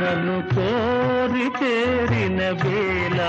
నన్ను కోరి చేరిన వేళ